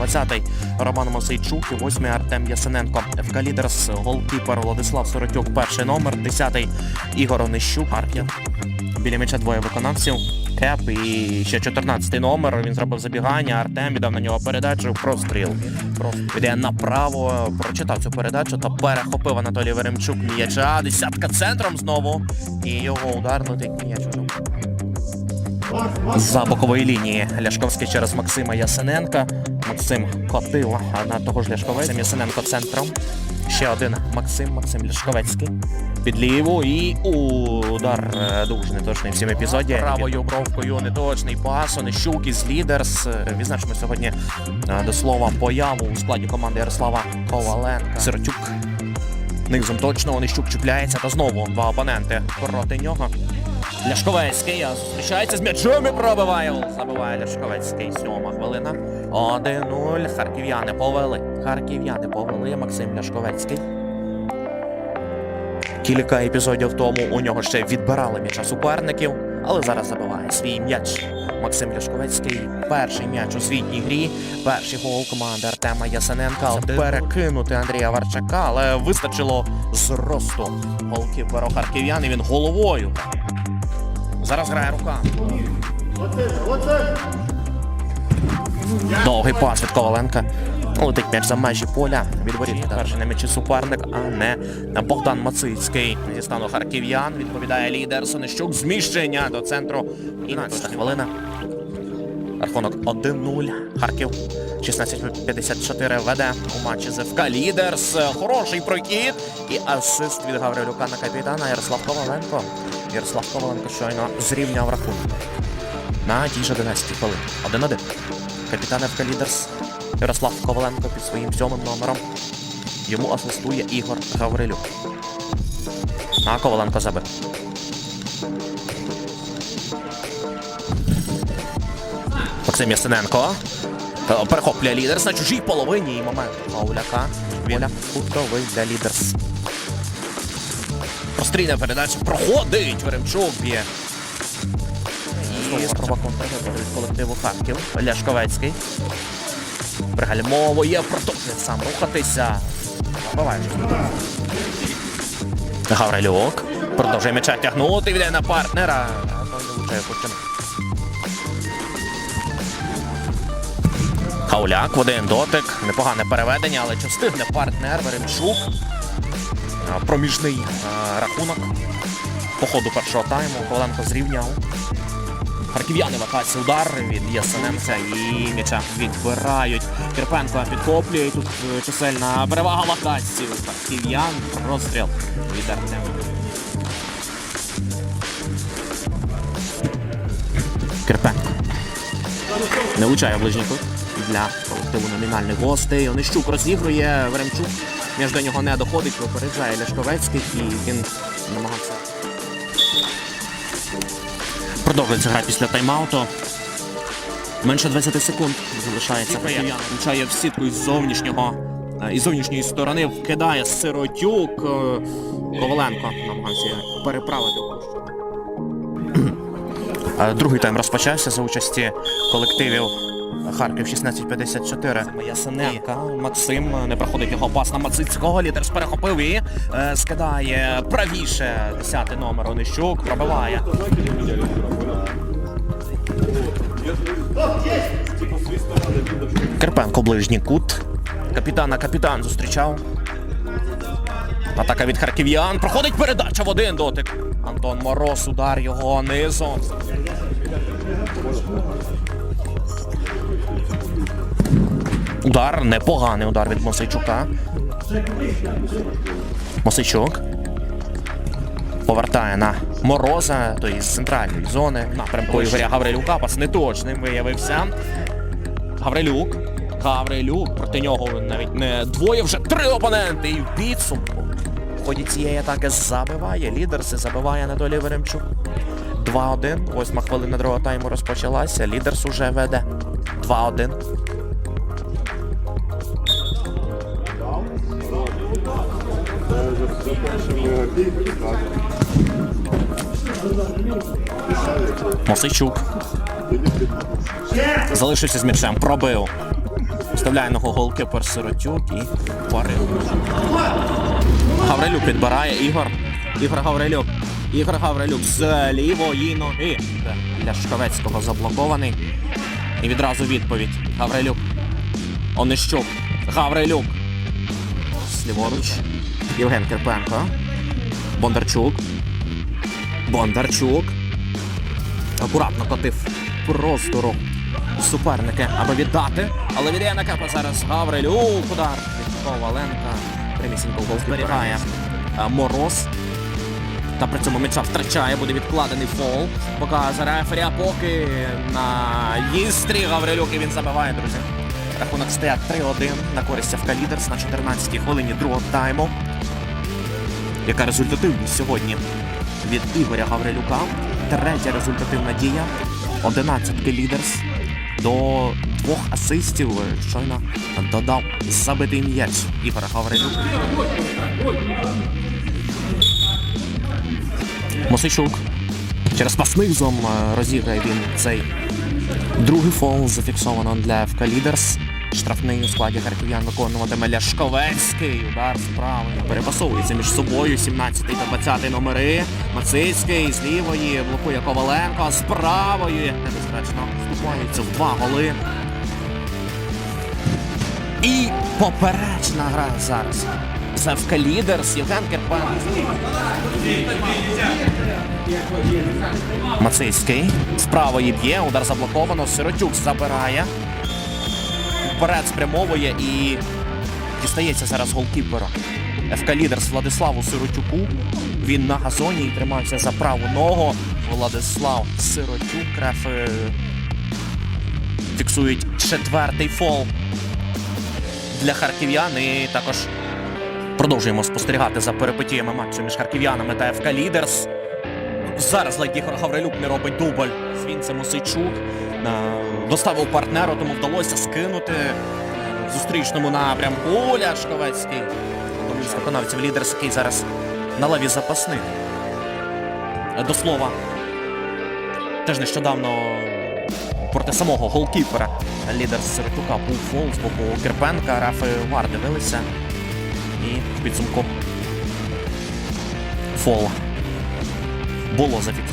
20-й Роман Мосейчук, і 8-й Артем Ясененко. ФК Лідерс, голкіпер Владислав Соротюк, перший номер, 10-й Ігор Онищук, Аркін. Біля м'яча двоє виконавців. Кеп і ще 14-й номер. Він зробив забігання. Артем віддав на нього передачу. Простріл. Йде направо. Прочитав цю передачу та перехопив Анатолій Веремчук м'яча. Десятка центром знову. І його удар летить м'яч. За бокової лінії Ляшковський через Максима Ясененка. Максим Котила на того ж Ляшковецького. Максим Ясененко центром. Ще один Максим, Максим Ляшковецький. Під ліву і удар е, дуже неточний в цьому епізоді. Правою бровкою неточний пас. Онищук із лідерс. Е, Відзначимо сьогодні е, до слова появу у складі команди Ярослава Коваленка. Сиротюк. Низом точно Онищук чіпляється та знову два опоненти проти нього. Ляшковецький зустрічається з м'ячом і пробиває. Забиває Ляшковецький. Сьома хвилина. 1-0. Харків'яни повели. Харків'яни повели. Максим Ляшковецький. Кілька епізодів тому у нього ще відбирали м'яча суперників, але зараз забиває свій м'яч. Максим Ляшковецький. Перший м'яч у світній грі. Перший гол команди Артема Ясененка. Перекинути Андрія Варчака, але вистачило зросту голкіперу харків'ян. і Він головою. Зараз грає рука. Довгий пас від Коваленка. Летить м'яч за межі поля. Від воріт перший на м'ячі суперник, а не Богдан Мацицький. Зі стану харків'ян відповідає лідер Сонищук. Зміщення до центру. 11 хвилина. Рахунок 1-0. Харків 16.54 веде у матчі з ФК Лідерс. Хороший прохід і асист від Гаврилюка на капітана Ярослав Коваленко. Ярослав Коваленко щойно зрівняв рахунок. На тій ж 11 хвилин. 1-1. Капітан ФК Лідерс Ярослав Коваленко під своїм сьомим номером. Йому асистує Ігор Гаврилюк. А Коваленко забив. Максим Ясененко. Е, Перехоплює лідерс на чужій половині і момент Пауляка. Віля кутовий для лідерс. Прострільна передача проходить. Веремчук б'є. І спроба контратаки від колективу Харків. Ляшковецький. Пригальмовує, продовжує сам рухатися. Забиває. Гаврилюк. Продовжує м'яча тягнути, віде на партнера. Хауляк в один дотик. Непогане переведення, але чи встигне партнер Веремчук. А, Проміжний рахунок. По ходу першого тайму Коваленко зрівняв. Харків'яни в удар від Ясененка і м'яча відбирають. Кирпенко підхоплює. Тут е, чисельна перевага в атаці. Харків'ян. Розстріл від Артема. Кирпенко. Не влучає ближній кут для колективу номінальних гостей. Онищук розігрує Веремчук. Між до нього не доходить, випереджає Ляшковецький і він намагався. Продовжується гра після тайм-ауту. Менше 20 секунд залишається. Влучає в сітку із зовнішнього е, із зовнішньої сторони, вкидає Сиротюк. е, Коваленко намагався переправити. Е, Другий тайм розпочався за участі колективів Харків 1654. Моя Ясененка. Максим не проходить його пас на Мацицького. Лідер перехопив і е, скидає правіше 10 номер Онищук. Пробиває. Керпенко ближній кут. Капітана капітан зустрічав. Атака від харків'ян. Проходить передача в один дотик. Антон Мороз, удар його низом. Удар, непоганий удар від Мосейчука. Мосейчук. Повертає на Мороза, то із центральної зони. Напрямку Ігоря Гаврилюка. Пас неточним виявився. Гаврилюк. Гаврилюк. Проти нього навіть не двоє, вже три опоненти. І в підсумку. В ході цієї атаки забиває. Лідерси забиває Анатолій Веремчук. 2-1. Восьма хвилина другого тайму розпочалася. Лідерс уже веде. 2-1. Мосичук. Залишився з м'ячем. Пробив. Вставляє ногу голкіпер Сиротюк і парив. Гаврилюк підбирає Ігор. Ігор Гаврилюк. Ігор Гаврилюк з лівої ноги. Для Шковецького заблокований. І відразу відповідь. Гаврилюк. Онищук. Гаврилюк. Сліворуч. Євген Кирпенко. Бондарчук. Бондарчук. Акуратно котив простору суперники, аби віддати. Але віддає на кепа зараз Гаврилюк. Удар від Коваленка. Прямісінько гол зберігає Мороз. Та при цьому м'яча втрачає, буде відкладений фол. Показує рефері, а поки на їстрі Гаврилюк і він забиває, друзі. Рахунок стає 3-1 на користь ФК Лідерс на 14-й хвилині другого тайму. Яка результативність сьогодні від Ігоря Гаврилюка. Третя результативна дія. 11 лідерс до двох асистів. Щойно додав забитий м'яч Ігора Гаврилюк. Мосичук. Через пас низом е, розіграє він цей другий фол. Зафіксовано для ФК Лідерс. Штрафний у складі харків'ян виконуватиме Ляшковецький. Удар справи. Перепасовується між собою. 17 та 20 номери. Мацицький з лівої блокує Коваленко. З правої. Небезпечно вступаються в два голи. І поперечна гра зараз. ФК Лідерс. Євген Керпан. Мацицький. З правої б'є, удар заблоковано. Сиротюк забирає. Вперед спрямовує і дістається зараз голкіпера. ФК Лідерс Владиславу Сиротюку. Він на газоні і тримався за праву ногу. Владислав Сиротюк. Рефи фіксують четвертий фол для харків'ян. І також продовжуємо спостерігати за перипетіями матчу між харків'янами та ФК Лідерс. Зараз ледь Гаврилюк не робить дубль. Свінце Мосичук е, доставив партнеру, тому вдалося скинути зустрічному напрямку Ляшковецький. Із виконавців лідерс, який зараз на лаві запасних. Е, До слова, теж нещодавно проти самого голкіпера лідер Сиротюка був фол з боку Кирпенка, Рафи Вар дивилися. І в підсумку фол було зафіксовано.